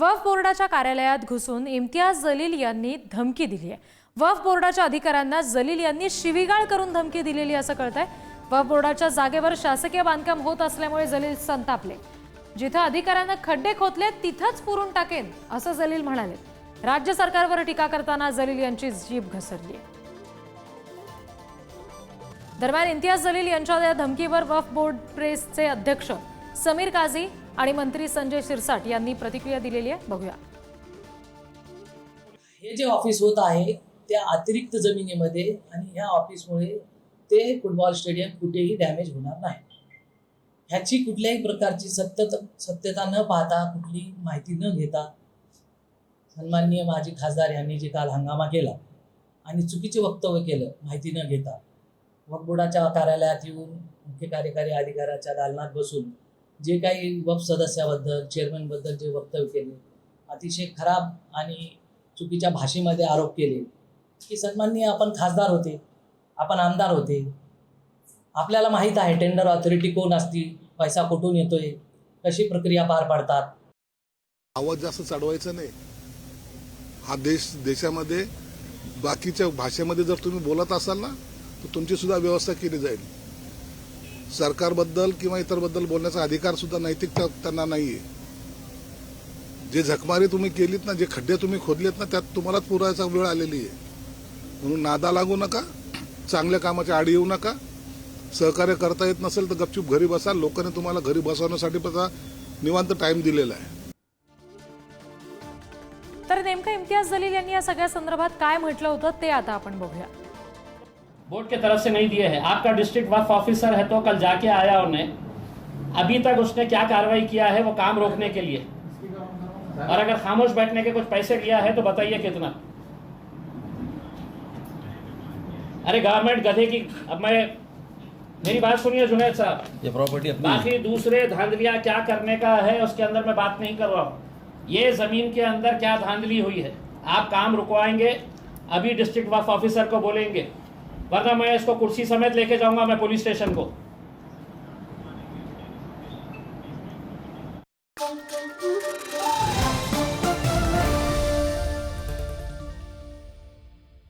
वफ बोर्डाच्या कार्यालयात घुसून इम्तियाज जलील यांनी धमकी दिली आहे. वफ बोर्डाच्या अधिकाऱ्यांना जलील यांनी शिवीगाळ करून धमकी दिलेली असं कळतंय. वफ बोर्डाच्या जागेवर शासकीय बांधकाम होत असल्यामुळे जलील संतापले. जिथं अधिकाऱ्यांना खड्डे खोदले तिथंच पुरून टाकेन असं जलील म्हणाले. राज्य सरकारवर टीका करताना जलील यांची जीभ घसरली आहे. दरम्यान इम्तियाज जलील यांच्या या धमकीवर वफ बोर्ड प्रेसचे अध्यक्ष समीर काझी आणि मंत्री संजय शिरसाट यांनी प्रतिक्रिया दिलेली आहे. बघूया. हे जे ऑफिस होत आहे त्या अतिरिक्त जमिनीमध्ये आणि ह्या ऑफिसमुळे ते फुटबॉल स्टेडियम कुठेही डॅमेज होणार नाही. ह्याची कुठल्याही प्रकारची सत्यत सत्यता न पाहता कुठली माहिती न घेता सन्माननीय माजी खासदार यांनी जे काल हंगामा केला आणि चुकीचे वक्तव्य केलं माहिती न घेता वकबोर्डाच्या कार्यालयात येऊन मुख्य कार्यकारी अधिकाऱ्याच्या दालनात बसून जे काही वफ सदस्याबद्दल चेअरमनबद्दल जे वक्तव्य केले अतिशय खराब आणि चुकीच्या भाषेमध्ये आरोप केले की सन्माननीय आपण खासदार होते आपण आमदार होते. आपल्याला माहीत आहे टेंडर ऑथॉरिटी कोण असती पैसा कुठून येतोय कशी प्रक्रिया पार पाडतात? आवाज जास्त चढवायचा नाही. हा देश देशामध्ये बाकीच्या भाषेमध्ये जर तुम्ही बोलत असाल ना तर तुमची सुद्धा व्यवस्था केली जाईल. सरकारबद्दल किंवा इतरबद्दल बोलण्याचा अधिकार सुद्धा नैतिकता त्यांना नाहीये. जे झकमारी तुम्ही केलीत ना जे खड्डे तुम्ही खोदलेत ना त्यात तुम्हालाच पुरायचा वेळ आलेली आहे. म्हणून नादा लागू नका चांगल्या कामाच्या आडी येऊ नका सहकार्य करता येत नसेल तर गपचूप घरी बसा लोकांनी तुम्हाला घरी बसवण्यासाठी पण निवांत टाइम दिलेला आहे. तर नेमका इम्तियाज जलील यांनी या सगळ्या संदर्भात काय म्हटलं होतं ते आता आपण बघूया. बोर्ड की तरफ़ से नहीं दिए हैं। आपका डिस्ट्रिक्ट वक्फ ऑफिसर है तो कल जाके आया उन्हें। अभी तक उसने क्या कार्रवाई किया है वो काम रोकने के लिए। और अगर खामोश बैठने के कुछ पैसे लिया है तो बताइए कितना। अरे गवर्नमेंट गधे की अब मैं मेरी बात सुनिए जुनेद साहब। ये प्रॉपर्टी बाकी दूसरे धांधलिया क्या करने का है उसके अंदर मैं बात नहीं कर रहा हूँ। ये ज़मीन के अंदर क्या धांधली हुई है? आप काम रुकवाएँगे अभी डिस्ट्रिक्ट वक्फ ऑफिसर को बोलेंगे। वरना मैं इसको कुर्सी समेत लेके जाऊंगा मैं पुलिस स्टेशन को।